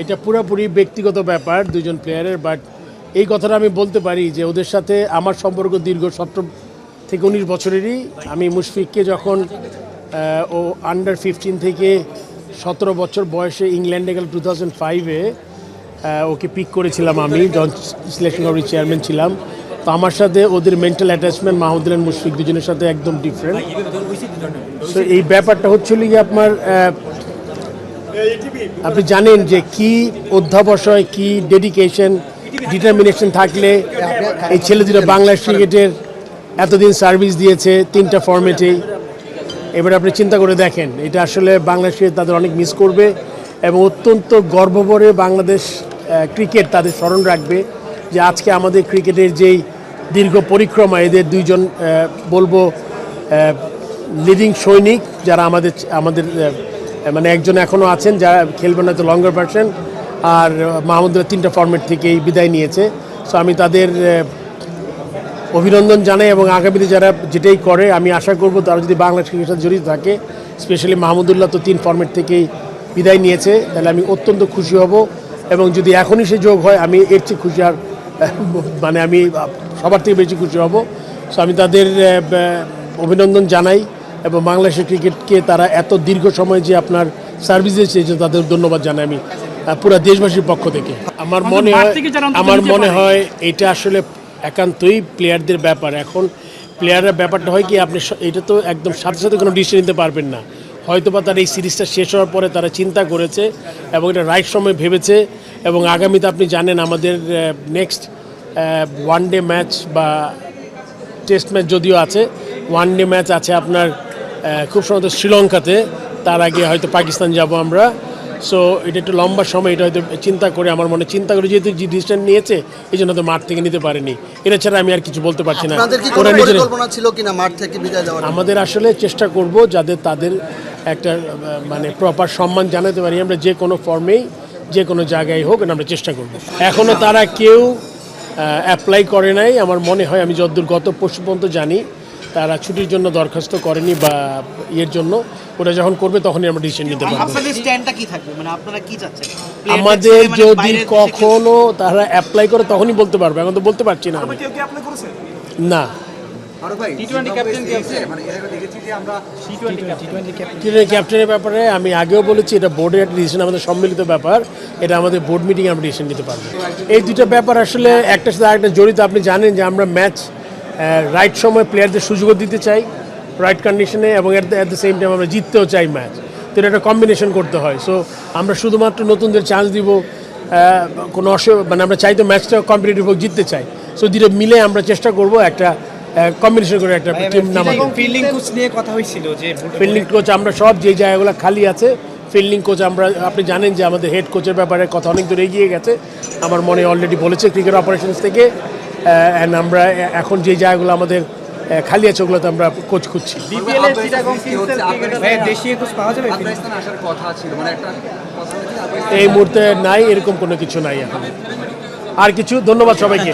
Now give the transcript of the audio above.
এটা পুরোপুরি ব্যক্তিগত ব্যাপার দুজন প্লেয়ারের বাট এই কথাটা আমি বলতে পারি যে ওদের সাথে আমার সম্পর্ক দীর্ঘ সতেরো থেকে উনিশ বছরেরই। আমি মুশফিককে যখন ও আন্ডার ফিফটিন থেকে সতেরো বছর বয়সে ইংল্যান্ডে গেল টু থাউজেন্ড ফাইভে ওকে পিক করেছিলাম আমি যখন সিলেকশন কমিটির চেয়ারম্যান ছিলাম। তো আমার সাথে ওদের মেন্টাল অ্যাটাচমেন্ট মাহমুদুল্লাহ মুশফিক দুজনের সাথে একদম ডিফারেন্ট তো এই ব্যাপারটা হচ্ছিল কি আপনার আপনি জানেন যে কি অধ্যাবসায়, কি ডেডিকেশন ডিটারমিনেশন থাকলে এই ছেলে দুটো বাংলাদেশ ক্রিকেটের এতদিন সার্ভিস দিয়েছে তিনটা ফর্মেটেই এবার আপনি চিন্তা করে দেখেন, এটা আসলে বাংলাদেশে তাদের অনেক মিস করবে এবং অত্যন্ত গর্বভরে বাংলাদেশ ক্রিকেট তাদের স্মরণ রাখবে যে আজকে আমাদের ক্রিকেটের যেই দীর্ঘ পরিক্রমা, এদের দুইজন বলব লিডিং সৈনিক যারা আমাদের আমাদের মানে একজন এখনও আছেন যারা খেলবেন হয়তো লঙ্গার পার্সন আর মাহমুদুল্লাহ তিনটা ফর্মেট থেকেই বিদায় নিয়েছে। সো আমি তাদের অভিনন্দন জানাই এবং আগামীতে যারা যেটাই করে, আমি আশা করব তারা যদি বাংলা ক্রিকেটের সাথে জড়িত থাকে স্পেশালি মাহমুদুল্লাহ তো তিন ফর্মেট থেকেই বিদায় নিয়েছে, তাহলে আমি অত্যন্ত খুশি হব এবং যদি এখনই সে যোগ হয়, আমি এর চেয়ে খুশি আর মানে আমি সবার থেকে বেশি খুশি হব। সো আমি তাদের অভিনন্দন জানাই। এবং বাংলাদেশের ক্রিকেটকে তারা এত দীর্ঘ সময় যে আপনার সার্ভিস দিয়েছে তাদের ধন্যবাদ জানাই আমি পুরো দেশবাসীর পক্ষ থেকে। আমার মনে হয় আমার মনে হয় এটা আসলে একান্তই প্লেয়ারদের ব্যাপার। এখন প্লেয়ারের ব্যাপারটা হয় কি আপনি এটা তো একদম সাথে সাথে কোনো ডিসিশন নিতে পারবেন না। হয়তো বা তার এই সিরিজটা শেষ হওয়ার পরে তারা চিন্তা করেছে এবং এটা রাইট সময় ভেবেছে এবং আগামীতে আপনি জানেন আমাদের নেক্সট ওয়ান ডে ম্যাচ বা টেস্ট ম্যাচ যদিও আছে ওয়ান ডে ম্যাচ আছে আপনার খুব সম্ভবত শ্রীলঙ্কাতে। তার আগে হয়তো পাকিস্তান যাব আমরা। সো এটা একটু লম্বা সময় এটা হয়তো চিন্তা করে আমার মনে চিন্তা করে যেহেতু যে ডিসিশন নিয়েছে এই জন্য মাঠ থেকে নিতে পারেনি। এটা ছাড়া আমি আর কিছু বলতে পারছি না। আপনাদের কি কোনো ওরা নিজেরা ছিল কিনা মাঠ থেকে বিদায় আমাদের আসলে চেষ্টা করব যাদের তাদের একটা মানে প্রপার সম্মান জানাতে পারি। আমরা যে কোনো ফর্মেই যে কোনো জায়গায় হোক এটা আমরা চেষ্টা করব। এখনও তারা কেউ অ্যাপ্লাই করে নাই। আমার মনে হয় আমি যতদূর গত পরশু পর্যন্ত জানি তারা ছুটির জন্য দরখাস্ত করেনি বা ইয়ের জন্য ওরা যখন করবে তখনই আমরা ডিসিশন নিতে পারব। আপনাদের স্ট্যান্ডটা কি থাকবে? মানে আপনারা কি চাচ্ছেন? আমাদের মানে যদি কখনো তারা অ্যাপ্লাই করে তখনই বলতে পারবে এখন তো বলতে পারছি না না। ক্যাপ্টেনের ব্যাপারে আমি আগেও বলেছি এটা বোর্ডের একটা ডিসিশন আমাদের সম্মিলিত ব্যাপার। এটা আমাদের বোর্ড মিটিংয়ে আমরা ডিসিশন নিতে পারব। এই দুটো ব্যাপার আসলে একটার সাথে আরেকটা জড়িত আপনি জানেন যে আমরা ম্যাচ রাইট সময় প্লেয়ারদের সুযোগও দিতে চাই রাইট কন্ডিশনে এবং at the at the same time আমরা জিততেও চাই ম্যাচ তো এটা একটা কম্বিনেশন করতে হয়। সো আমরা শুধুমাত্র নতুনদের চান্স দিব কোনো অসু মানে আমরা চাই তো ম্যাচটা কম্পিটিটিভ হোক জিততে চাই। সো দুটো মিলে আমরা চেষ্টা করব একটা কম্বিনেশন করে একটা টিম নামাতে ফিল্ডিং কোচ নিয়ে কথা হয়েছিল যে ফিল্ডিং কোচ আমরা সব যে জায়গাগুলো খালি আছে ফিল্ডিং কোচ আমরা আপনি জানেন যে আমাদের হেড কোচের ব্যাপারে কথা অনেক দূর এগিয়ে গেছে। আমার মনে অলরেডি বলেছে ক্রিকেট অপারেশনস থেকে। অ্যান্ড আমরা এখন যে জায়গাগুলো আমাদের আহ, খালি আছে ওগুলোতে আমরা কোচ খুঁজছি। বিপিএল এর চিটাগং কিংসের ক্রিকেটার দেশীয় কোচ পাওয়া যাবে আফগানিস্তান আসার কথা ছিল মানে এই মুহূর্তে নাই এরকম কোনো কিছু নাই এখন। আর কিছু? ধন্যবাদ সবাইকে।